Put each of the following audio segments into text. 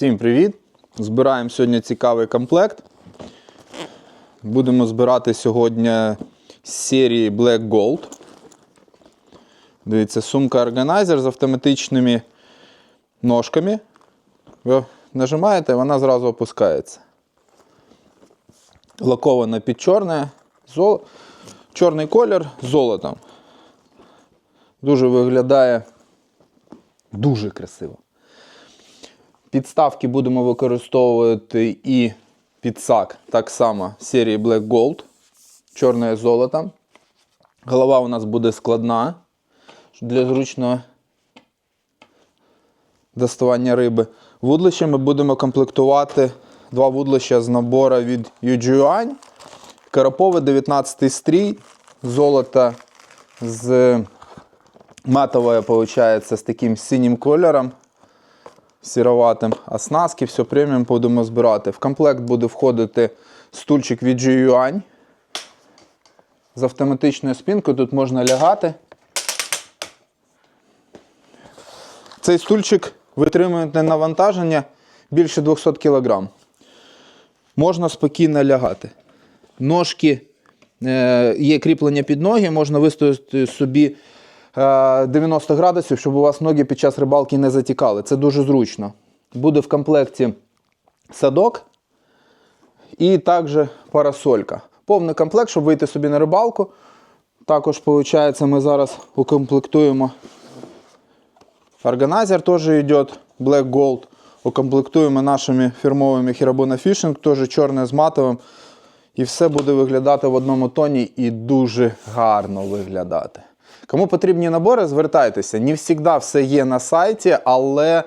Всім привіт! Збираємо сьогодні цікавий комплект. Будемо збирати сьогодні з серії Black Gold. Дивіться, сумка органайзер з автоматичними ножками. Ви нажимаєте, вона зразу опускається. Лакована під чорне, зол... чорний колір з золотом. Дуже виглядає дуже красиво. Підставки будемо використовувати і підсак так само серії Black Gold, чорне золото. Голова у нас буде складна для зручного доставання риби. Вудлище ми будемо комплектувати два вудлища з набору від Юджуань. Карапове 19 стрій, золото з матовое, получается, з таким синім кольором сіроватим, а снаски, все преміум будемо збирати. В комплект буде входити стульчик від G-Yuan з автоматичною спинкою. Тут можна лягати. Цей стульчик витримує навантаження більше 200 кг. Можна спокійно лягати. Ножки е, є кріплення під ноги, можна виставити собі 90 градусів, щоб у вас ноги під час рибалки не затікали. Це дуже зручно. Буде в комплекті садок і також парасолька. Повний комплект, щоб вийти собі на рибалку. Також, виходить, ми зараз укомплектуємо органайзер, теж йде Black Gold. Укомплектуємо нашими фірмовими Hirabuна Fishing, теж чорне з матовим. І все буде виглядати в одному тоні і дуже гарно виглядати. Кому потрібні набори, звертайтеся. Не завжди все є на сайті, але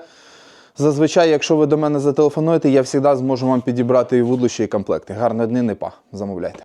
зазвичай, якщо ви до мене зателефонуєте, я завжди зможу вам підібрати і вудлище, і комплекти. Гарної дни, не па. Замовляйте.